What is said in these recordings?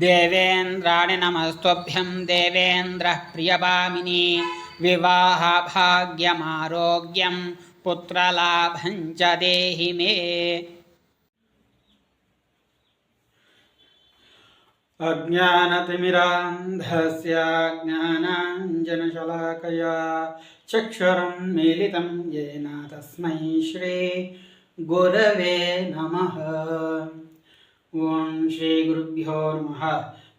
देवेन्द्राणि नमस्त्वभ्यं देवेन्द्रः प्रियभामिनी विवाहभाग्यमारोग्यं पुत्रलाभं च देहि मे। अज्ञानतिमिरान्धस्य ज्ञानाञ्जनशलाकया चक्षुरं मीलितं येन तस्मै श्री गुरवे नमः ಶ್ರೀ ಗುರುಭ್ಯೋ ನಮಃ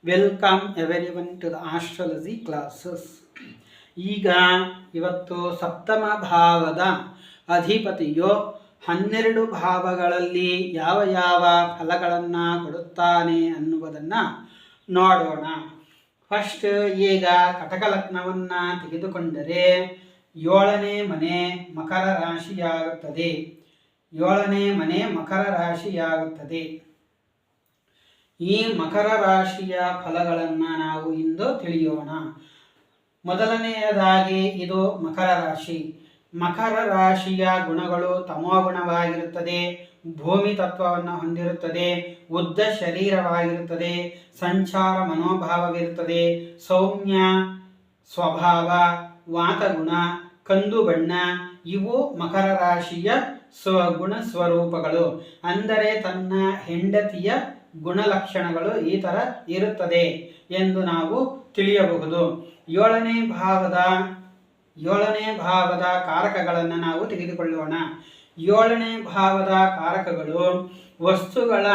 welcome everyone to the astrology classes ಈಗ ಇವತ್ತು ಸಪ್ತಮ ಭಾವದ ಅಧಿಪತಿಯು ಹನ್ನೆರಡು ಭಾವಗಳಲ್ಲಿ ಯಾವ ಯಾವ ಫಲಗಳನ್ನು ಕೊಡುತ್ತಾನೆ ಅನ್ನುವುದನ್ನು ನೋಡೋಣ. ಫಸ್ಟ್ ಈಗ ಕಟಕ ಲಗ್ನವನ್ನು ತೆಗೆದುಕೊಂಡರೆ ಏಳನೇ ಮನೆ ಮಕರ ರಾಶಿಯಾಗುತ್ತದೆ. ಏಳನೇ ಮನೆ ಮಕರ ರಾಶಿಯಾಗುತ್ತದೆ. ಈ ಮಕರ ರಾಶಿಯ ಫಲಗಳನ್ನು ನಾವು ಇಂದು ತಿಳಿಯೋಣ. ಮೊದಲನೆಯದಾಗಿ ಇದು ಮಕರ ರಾಶಿ. ಮಕರ ರಾಶಿಯ ಗುಣಗಳು ತಮೋಗುಣವಾಗಿರುತ್ತದೆ, ಭೂಮಿ ತತ್ವವನ್ನು ಹೊಂದಿರುತ್ತದೆ, ಉದ್ದ ಶರೀರವಾಗಿರುತ್ತದೆ, ಸಂಚಾರ ಮನೋಭಾವವಿರುತ್ತದೆ, ಸೌಮ್ಯ ಸ್ವಭಾವ, ವಾತಗುಣ, ಕಂದು ಬಣ್ಣ, ಇವು ಮಕರ ರಾಶಿಯ ಸ್ವ ಗುಣ ಸ್ವರೂಪಗಳು. ಅಂದರೆ ತನ್ನ ಹೆಂಡತಿಯ ಗುಣಲಕ್ಷಣಗಳು ಈ ಥರ ಇರುತ್ತದೆ ಎಂದು ನಾವು ತಿಳಿಯಬಹುದು. ಏಳನೇ ಭಾವದ ಏಳನೇ ಭಾವದ ಕಾರಕಗಳನ್ನು ನಾವು ತೆಗೆದುಕೊಳ್ಳೋಣ. ಏಳನೇ ಭಾವದ ಕಾರಕಗಳು ವಸ್ತುಗಳ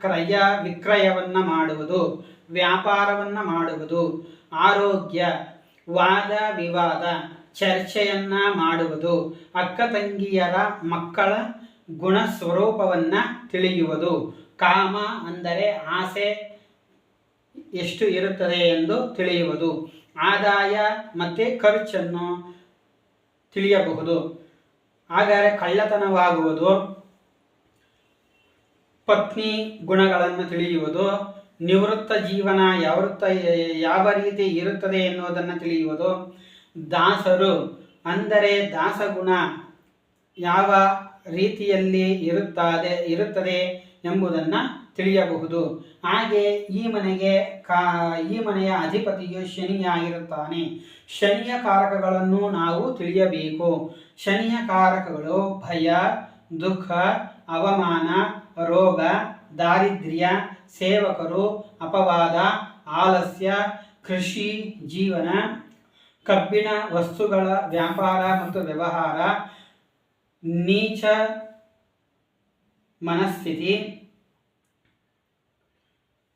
ಕ್ರಯ ವಿಕ್ರಯವನ್ನು ಮಾಡುವುದು, ವ್ಯಾಪಾರವನ್ನು ಮಾಡುವುದು, ಆರೋಗ್ಯ, ವಾದ ವಿವಾದ, ಚರ್ಚೆಯನ್ನ ಮಾಡುವುದು, ಅಕ್ಕ ತಂಗಿಯರ ಮಕ್ಕಳ ಗುಣ ಸ್ವರೂಪವನ್ನು ತಿಳಿಯುವುದು. ಕಾಮ ಅಂದರೆ ಆಸೆ ಎಷ್ಟು ಇರುತ್ತದೆ ಎಂದು ತಿಳಿಯುವುದು. ಆದಾಯ ಮತ್ತು ಖರ್ಚನ್ನು ತಿಳಿಯಬಹುದು. ಹಾಗಾದರೆ ಕಳ್ಳತನವಾಗುವುದು. ಪತ್ನಿ ಗುಣಗಳನ್ನು ತಿಳಿಯುವುದು. ನಿವೃತ್ತ ಜೀವನ ಯಾವೃತ್ತ ಯಾವ ರೀತಿ ಇರುತ್ತದೆ ಎನ್ನುವುದನ್ನು ತಿಳಿಯುವುದು. ದಾಸರು ಅಂದರೆ ದಾಸಗುಣ ಯಾವ ರೀತಿಯಲ್ಲಿ ಇರುತ್ತದೆ ಇರುತ್ತದೆ ಎಂಬುದನ್ನು ತಿಳಿಯಬಹುದು. ಹಾಗೆ ಈ ಮನೆಗೆ ಕಾ, ಈ ಮನೆಯ ಅಧಿಪತಿಯು ಶನಿಯಾಗಿರುತ್ತಾನೆ. ಶನಿಯ ಕಾರಕಗಳನ್ನು ನಾವು ತಿಳಿಯಬೇಕು. ಶನಿಯ ಕಾರಕಗಳು ಭಯ, ದುಃಖ, ಅವಮಾನ, ರೋಗ, ದಾರಿದ್ರ್ಯ, ಸೇವಕರು, ಅಪವಾದ, ಆಲಸ್ಯ, ಕೃಷಿ, ಜೀವನ, ಕಬ್ಬಿಣ ವಸ್ತುಗಳ ವ್ಯಾಪಾರ ಮತ್ತು ವ್ಯವಹಾರ నీచ మనస్థితి